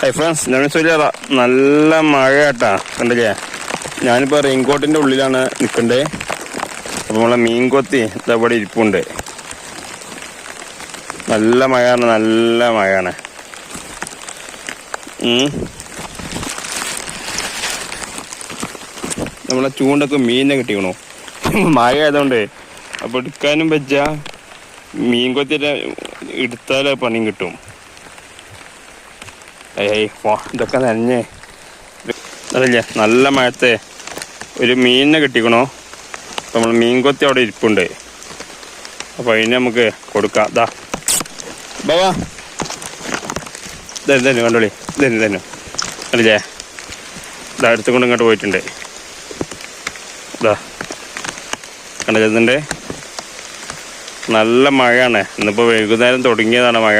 Hi friends സൂര്യ നല്ല മഴ കേട്ടാ കണ്ടില്ലേ? ഞാനിപ്പോൾ റെയിൻകോട്ടിന്റെ ഉള്ളിലാണ് നിൽക്കണ്ടേ അപ്പോൾ നമ്മളെ മീൻ കൊത്തി ഇതവിടെ ഇരിപ്പുണ്ട്. നല്ല മഴയാണ് നല്ല മഴയാണ്. നമ്മളെ ചൂണ്ടൊക്കെ മീനെ കിട്ടിക്കണു. മഴ ആയതുകൊണ്ട് അപ്പോൾ എടുക്കാനും വെച്ചാ മീൻ കൊത്തിയിട്ട് എടുത്താലേ പണിയും കിട്ടും. ഏയ് ഇതൊക്കെ നനഞ്ഞേ. അതല്ലേ നല്ല മഴത്തെ ഒരു മീനിനെ കിട്ടിക്കണോ. നമ്മൾ മീൻ കൊത്തി അവിടെ ഇരിപ്പുണ്ട്. അപ്പോൾ അതിന് നമുക്ക് കൊടുക്കാം. ദാ. ബാബാ ഇതന്നെ തന്നെ കണ്ടോളി. ഇതന്നെ തന്നെ അല്ലേ ഇതാ എടുത്തുകൊണ്ട് ഇങ്ങോട്ട് പോയിട്ടുണ്ട്. ഇതാ കണ്ടതുണ്ട് നല്ല മഴയാണ്. ഇന്നിപ്പോൾ വൈകുന്നേരം തുടങ്ങിയതാണ് മഴ.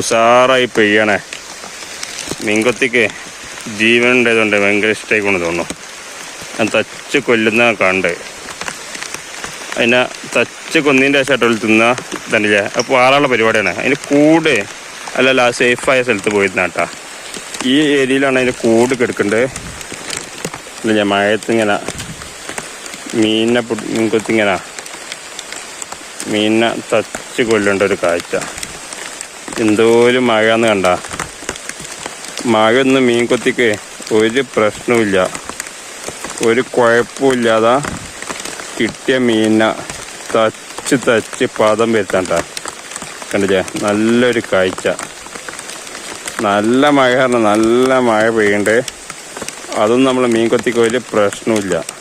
ഉഷാറായി പെയ്യണേ. മീൻകൊത്തിക്ക് ജീവൻ ഉണ്ടായതുകൊണ്ട് ഭയങ്കര ഇഷ്ടമായിക്കൊണ്ട് തോന്നുന്നു. ഞാൻ തച്ച് കൊല്ലുന്ന കണ്ട്. അതിനെ തച്ച് കൊന്നിന്റെ ശേഷം തിന്ന തന്നില്ല. അപ്പോൾ ആളുള്ള പരിപാടിയാണ്. അതിന് കൂട് അല്ലല്ല സേഫായ സ്ഥലത്ത് പോയിരുന്ന കേട്ടാ ഈ ഏരിയയിലാണ് അതിന് കൂട് കിടക്കേണ്ടത് ഞാൻ മഴയത്ത് ഇങ്ങനെ മീനിനെ പിടി- മീൻകൊത്തിങ്ങനെ മീനിനെ തച്ച് കൊല്ലേണ്ട ഒരു കാഴ്ച. എന്തോരം മഴയെന്ന് കണ്ട. മഴയൊന്നും മീൻ കൊത്തിക്ക്. ഒരു പ്രശ്നവുമില്ല. ഒരു കുഴപ്പമില്ലാതെ കിട്ടിയ മീന തച്ച് തച്ച് പാദം വരുത്തണ്ട. കണ്ടില്ലേ? നല്ലൊരു കാഴ്ച. നല്ല മഴ നല്ല മഴ പെയ്യണ്ടേ. അതൊന്നും നമ്മൾ മീൻ കൊത്തിക്ക് ഒരു പ്രശ്നവുമില്ല.